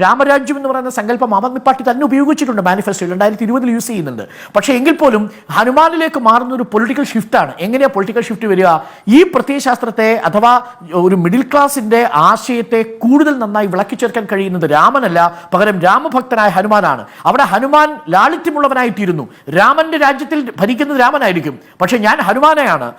രാമരാജ്യം എന്ന് പറയുന്ന സങ്കല്പം ആം ആദ്മി പാർട്ടി തന്നെ ഉപയോഗിച്ചിട്ടുണ്ട് മാനിഫെസ്റ്റോയിൽ രണ്ടായിരത്തി ഇരുപതിൽ യൂസ് ചെയ്യുന്നുണ്ട്. പക്ഷേ എങ്കിൽ പോലും ഹനുമാനിലേക്ക് മാറുന്ന ഒരു പൊളിറ്റിക്കൽ ഷിഫ്റ്റാണ് എങ്ങനെയാണ് പൊളിറ്റിക്കൽ ഷിഫ്റ്റ് വരിക? ഈ പ്രത്യയശാസ്ത്രത്തെ അഥവാ ഒരു മിഡിൽ ക്ലാസിന്റെ ആശയത്തെ കൂടുതൽ നന്നായി വിളക്കി ചേർക്കാൻ കഴിയുന്നത് രാമനല്ല. പകരം രാമഭക്തനായ ഹനുമാനാണ്. അവിടെ ഹനുമാൻ ലാളിത്യമുള്ളവനായിത്തീരുന്നു രാമന്റെ രാജ്യത്തിൽ ഭരിക്കുന്നത് രാമനായിരിക്കും. പക്ഷെ ഞാൻ ഹനുമാനെയാണ്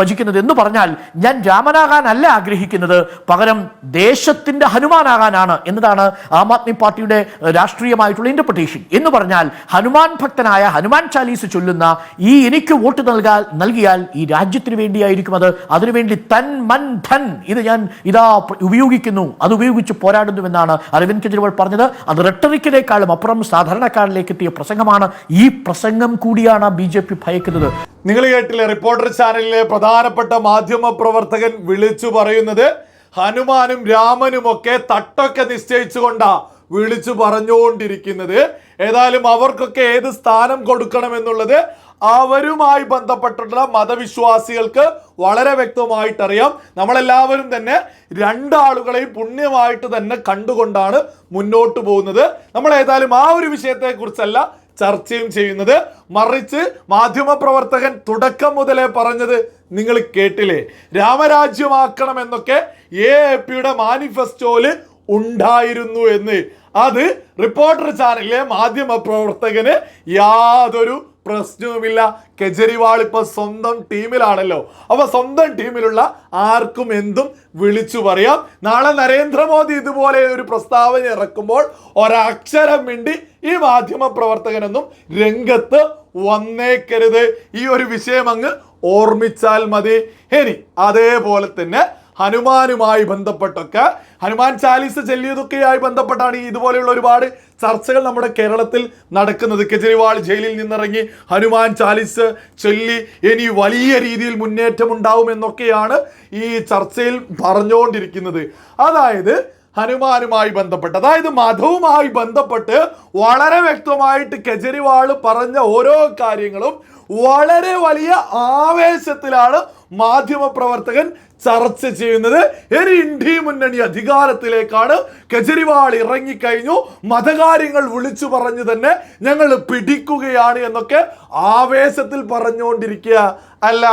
ഭജിക്കുന്നത് എന്ന് പറഞ്ഞാൽ ഞാൻ രാമനാകാനല്ല ആഗ്രഹിക്കുന്നത്. പകരം ദേശത്തിന്റെ ഹനുമാനാകാനാണ് എന്നതാണ് ആം ആദ്മി പാർട്ടിയുടെ രാഷ്ട്രീയമായിട്ടുള്ള ഇന്റർപ്രിട്ടേഷൻ എന്ന് പറഞ്ഞാൽ ഹനുമാൻ ഭക്തനായ ഹനുമാൻ ചാലീസ് ചൊല്ലുന്ന ഈ എനിക്ക് വോട്ട് നൽകാൻ നൽകിയാൽ ഈ രാജ്യത്തിന് വേണ്ടിയായിരിക്കും അത്. അതിനുവേണ്ടി തൻ മൻ ധൻ ഇത് ഞാൻ ഇതാ ഉപയോഗിക്കുന്നു. അത് ഉപയോഗിച്ച് പോരാടുന്നുവെന്നാണ് അരവിന്ദ് കെജ്രിവാൾ പറഞ്ഞത്. അത് റെട്ടറിക്കിനേക്കാളും അപ്പുറം സാധാരണക്കാരിലേക്ക് എത്തിയ പ്രസംഗമാണ്. ഈ പ്രസംഗം കൂടിയാണ് ബി ജെ പി ഭയക്കുന്നത്. നിങ്ങൾ കേട്ടില്ലേ റിപ്പോർട്ടർ ചാനലിലെ പ്രധാനപ്പെട്ട മാധ്യമ പ്രവർത്തകൻ വിളിച്ചു പറയുന്നത് ഹനുമാനും രാമനും ഒക്കെ തട്ടൊക്കെ നിശ്ചയിച്ചുകൊണ്ടാ വിളിച്ചു പറഞ്ഞുകൊണ്ടിരിക്കുന്നത്. ഏതായാലും അവർക്കൊക്കെ ഏത് സ്ഥാനം കൊടുക്കണമെന്നുള്ളത് അവരുമായി ബന്ധപ്പെട്ടിട്ടുള്ള മതവിശ്വാസികൾക്ക് വളരെ വ്യക്തമായിട്ടറിയാം. നമ്മളെല്ലാവരും തന്നെ രണ്ടാളുകളെയും പുണ്യമായിട്ട് തന്നെ കണ്ടുകൊണ്ടാണ് മുന്നോട്ട് പോകുന്നത്. നമ്മൾ ഏതായാലും ആ ഒരു വിഷയത്തെക്കുറിച്ചല്ല ചർച്ചയും ചെയ്യുന്നത് മറിച്ച് മാധ്യമപ്രവർത്തകൻ തുടക്കം മുതലേ പറഞ്ഞത് നിങ്ങൾ കേട്ടില്ലേ? രാമരാജ്യമാക്കണം എന്നൊക്കെ എ പിയുടെ മാനിഫെസ്റ്റോയിൽ ഉണ്ടായിരുന്നു എന്ന്. അത് റിപ്പോർട്ടർ ചാനലിലെ മാധ്യമ പ്രവർത്തകന് യാതൊരു പ്രശ്നവുമില്ല. കെജ്രിവാൾ ഇപ്പൊ സ്വന്തം ടീമിലാണല്ലോ. അപ്പൊ സ്വന്തം ടീമിലുള്ള ആർക്കും എന്തും വിളിച്ചു പറയാം. നാളെ നരേന്ദ്രമോദി ഇതുപോലെ ഒരു പ്രസ്താവന ഇറക്കുമ്പോൾ ഒരക്ഷരം മിണ്ടി ഈ മാധ്യമ പ്രവർത്തകനൊന്നും രംഗത്ത് വന്നേക്കരുത്. ഈ ഒരു വിഷയം അങ്ങ് ഓർമ്മിച്ചാൽ മതി. ഇനി അതേപോലെ തന്നെ ഹനുമാനുമായി ബന്ധപ്പെട്ടൊക്കെ ഹനുമാൻ ചാലീസ് ചൊല്ലിയതൊക്കെയായി ബന്ധപ്പെട്ടാണ് ഇതുപോലെയുള്ള ഒരുപാട് ചർച്ചകൾ നമ്മുടെ കേരളത്തിൽ നടക്കുന്നത്. കെജ്രിവാൾ ജയിലിൽ നിന്നിറങ്ങി ഹനുമാൻ ചാലീസ് ചൊല്ലി ഇനി വലിയ രീതിയിൽ മുന്നേറ്റം ഉണ്ടാവും എന്നൊക്കെയാണ് ഈ ചർച്ചയിൽ പറഞ്ഞുകൊണ്ടിരിക്കുന്നത്. അതായത് ഹനുമാനുമായി ബന്ധപ്പെട്ട് അതായത് മതവുമായി ബന്ധപ്പെട്ട് വളരെ വ്യക്തമായിട്ട് കെജ്രിവാൾ പറഞ്ഞ ഓരോ കാര്യങ്ങളും വളരെ വലിയ ആവേശത്തിലാണ് മാധ്യമപ്രവർത്തകൻ ചർച്ച ചെയ്യുന്നത്. ഇനി ഇന്ത്യ മുന്നണി അധികാരത്തിലേക്കാണ് കെജ്രിവാൾ ഇറങ്ങിക്കഴിഞ്ഞു. മതകാര്യങ്ങൾ വിളിച്ചു പറഞ്ഞു തന്നെ ഞങ്ങൾ പിടിക്കുകയാണ് എന്നൊക്കെ ആവേശത്തിൽ പറഞ്ഞുകൊണ്ടിരിക്കുക അല്ല.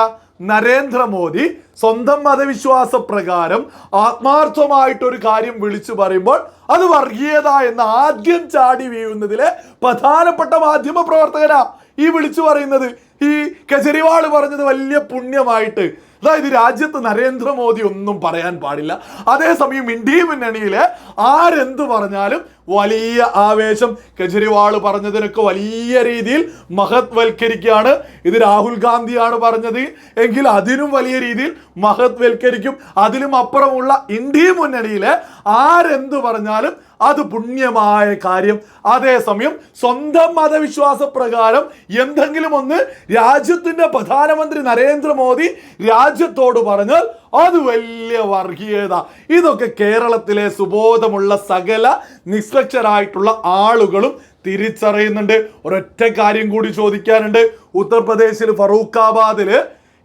നരേന്ദ്രമോദി സ്വന്തം മതവിശ്വാസ പ്രകാരം ആത്മാർത്ഥമായിട്ടൊരു കാര്യം വിളിച്ചു പറയുമ്പോൾ അത് വർഗീയത എന്ന് ആദ്യം ചാടി വീഴുന്നതിലെ പ്രധാനപ്പെട്ട മാധ്യമ പ്രവർത്തകരാ ഈ വിളിച്ചു പറയുന്നത്. ഈ കെജ്രിവാൾ പറഞ്ഞത് വലിയ പുണ്യമായിട്ട്. അതായത് രാജ്യത്ത് നരേന്ദ്രമോദി ഒന്നും പറയാൻ പാടില്ല. അതേസമയം ഇന്ത്യ മുന്നണിയിലെ ആരെന്ത് പറഞ്ഞാലും വലിയ ആവേശം കെജ്രിവാൾ പറഞ്ഞതിനൊക്കെ വലിയ രീതിയിൽ മഹത്വൽക്കരിക്കുകയാണ്. ഇത് രാഹുൽ ഗാന്ധിയാണ് പറഞ്ഞത്. എങ്കിൽ അതിനും വലിയ രീതിയിൽ മഹത്വൽക്കരിക്കും. അതിലും അപ്പുറമുള്ള ഇന്ത്യ മുന്നണിയിലെ ആരെന്ത് പറഞ്ഞാലും അത് പുണ്യമായ കാര്യം. അതേസമയം സ്വന്തം മതവിശ്വാസ പ്രകാരം എന്തെങ്കിലും ഒന്ന് രാജ്യത്തിന്റെ പ്രധാനമന്ത്രി നരേന്ദ്രമോദി രാജ്യത്തോട് പറഞ്ഞാൽ അത് വലിയ വർഗീയത. ഇതൊക്കെ കേരളത്തിലെ സുബോധമുള്ള സകല നിസ്ലക്ഷരായിട്ടുള്ള ആളുകളും തിരിച്ചറിയുന്നുണ്ട്. ഒരൊറ്റ കാര്യം കൂടി ചോദിക്കാനുണ്ട്. ഉത്തർപ്രദേശിൽ ഫറൂഖാബാദിൽ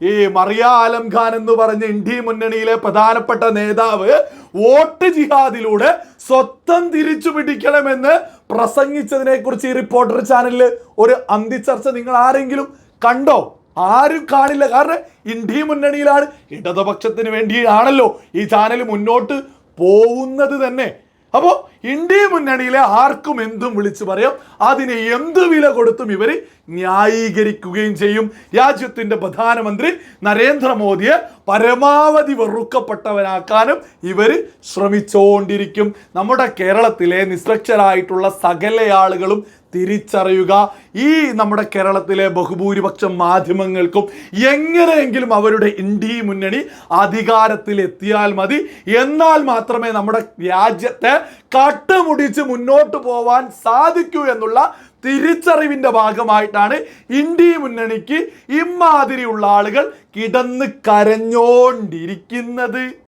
ഈ മറിയ ആലം ഖാൻ എന്ന് പറഞ്ഞ ഇന്ത്യ മുന്നണിയിലെ പ്രധാനപ്പെട്ട നേതാവ് വോട്ട് ജിഹാദിലൂടെ സ്വത്തം തിരിച്ചു പിടിക്കണമെന്ന് പ്രസംഗിച്ചതിനെ കുറിച്ച് ഈ റിപ്പോർട്ടർ ചാനലിൽ ഒരു അന്തിച്ചർച്ച നിങ്ങൾ ആരെങ്കിലും കണ്ടോ? ആരും കാണില്ല. കാരണം ഇന്ത്യ മുന്നണിയിലാണ് ഇടതുപക്ഷത്തിന് വേണ്ടിയാണല്ലോ ഈ ചാനൽ മുന്നോട്ട് പോകുന്നത് തന്നെ. അപ്പോൾ ഇന്ത്യ മുന്നണിയിലെ ആർക്കും എന്തും വിളിച്ചു പറയാം അതിനെ എന്ത് വില കൊടുത്തും ഇവർ ന്യായീകരിക്കുകയും ചെയ്യും. രാജ്യത്തിന്റെ പ്രധാനമന്ത്രി നരേന്ദ്രമോദിയെ പരമാവധി വെറുക്കപ്പെട്ടവനാക്കാനും ഇവർ ശ്രമിച്ചുകൊണ്ടിരിക്കും നമ്മുടെ കേരളത്തിലെ നിസ്പക്ഷരായിട്ടുള്ള സകല ആളുകളും തിരിച്ചറിയുക. ഈ നമ്മുടെ കേരളത്തിലെ ബഹുഭൂരിപക്ഷം മാധ്യമങ്ങൾക്കും എങ്ങനെയെങ്കിലും അവരുടെ ഇന്ത്യ മുന്നണി അധികാരത്തിൽ എത്തിയാൽ മതി. എന്നാൽ മാത്രമേ നമ്മുടെ രാജ്യത്തെ കട്ടുമുടിച്ച് മുന്നോട്ട് പോവാൻ സാധിക്കൂ എന്നുള്ള തിരിച്ചറിവിന്റെ ഭാഗമായിട്ടാണ് ഇന്ത്യ മുന്നണിക്ക് ഇമാതിരിയുള്ള ആളുകൾ കിടന്ന് കരഞ്ഞോണ്ടിരിക്കുന്നത്.